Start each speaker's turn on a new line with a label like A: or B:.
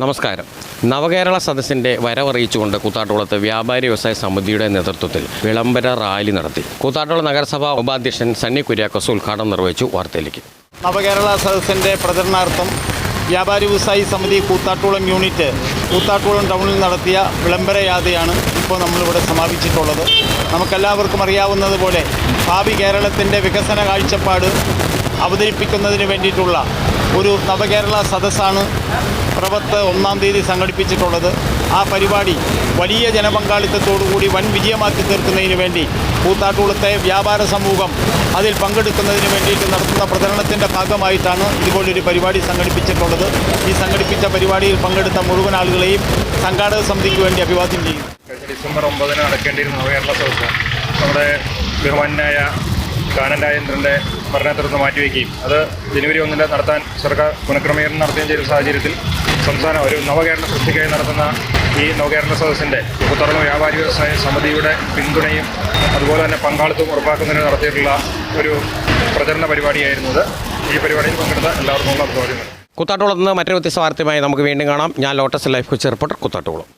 A: നമസ്കാരം. നവകേരള സദസ്സിന്റെ വരവറിയിച്ചുകൊണ്ട് കൂത്താട്ടുകുളത്ത് വ്യാപാരി വ്യവസായ സമിതിയുടെ നേതൃത്വത്തിൽ വിളംബര റാലി നടത്തി. കൂത്താട്ടുകുളം നഗരസഭാ ഉപാധ്യക്ഷൻ സണ്ണി കുര്യാക്കോസ് ഉദ്ഘാടനം നിർവഹിച്ചു വാർത്തയിലേക്ക്.
B: നവകേരള സദസ്സിന്റെ പ്രചരണാർത്ഥം വ്യാപാരി വ്യവസായി സമിതി കൂത്താട്ടുകുളം യൂണിറ്റ് കൂത്താട്ടുകുളം ടൗണിൽ നടത്തിയ വിളംബര യാത്രയാണ് ഇപ്പോൾ നമ്മളിവിടെ സമാപിച്ചിട്ടുള്ളത്. നമുക്കെല്ലാവർക്കും അറിയാവുന്നതുപോലെ ഭാവി കേരളത്തിന്റെ വികസന കാഴ്ചപ്പാട് അവതരിപ്പിക്കുന്നതിന് വേണ്ടിയിട്ടുള്ള ഒരു നവകേരള സദസ്സാണ് പ്രവത്ത് ഒന്നാം തീയതി സംഘടിപ്പിച്ചിട്ടുള്ളത്. ആ പരിപാടി വലിയ ജനപങ്കാളിത്തത്തോടുകൂടി വൻ വിജയമാക്കി തീർക്കുന്നതിന് വേണ്ടി കൂത്താട്ടുകുളത്തെ വ്യാപാര സമൂഹം അതിൽ പങ്കെടുക്കുന്നതിന് വേണ്ടിയിട്ട് നടത്തുന്ന പ്രചരണത്തിന്റെ ഭാഗമായിട്ടാണ് ഇതുപോലൊരു പരിപാടി സംഘടിപ്പിച്ചിട്ടുള്ളത്. ഈ സംഘടിപ്പിച്ച പരിപാടിയിൽ പങ്കെടുത്ത മുഴുവൻ ആളുകളെയും സംഘാടക സമിതിക്ക് വേണ്ടി അഭിവാദ്യം
C: ചെയ്യും ഡിസംബർ ഒമ്പതിന് നടക്കേണ്ടിയിരുന്ന നവകേരള സദസ്സ് നമ്മുടെ ബഹുമാനായ കാനൻ രാജേന്ദ്രന്റെ ഭരണത്തിൽ മാറ്റിവെക്കുകയും അത് ജനുവരി ഒന്നിന് നടത്താൻ സർക്കാർ പുനഃക്രമീകരണം നടത്തുകയും ചെയ്ത സാഹചര്യത്തിൽ സംസ്ഥാനം ഒരു നവകേരള സൃഷ്ടിക്കായി നടത്തുന്ന ഈ നവകേരള സദസ്സിന്റെ പുത്തറളം വ്യാപാരി വ്യവസായ സമിതിയുടെ പിന്തുണയും അതുപോലെ തന്നെ പങ്കാളിത്തവും ഉറപ്പാക്കുന്നതിന് നടത്തിയിട്ടുള്ള ഒരു പ്രചരണ പരിപാടിയായിരുന്നത് ഈ പരിപാടിയിൽ പങ്കെടുത്ത എല്ലാവർക്കും ഉള്ള അഭിവാദ്യങ്ങൾ.
A: നിന്ന് മറ്റൊരു വ്യത്യസ്ത വാർത്തയുമായി നമുക്ക് വീണ്ടും കാണാം. ഞാൻ Lotus Life Kochi reporter Koothattukulam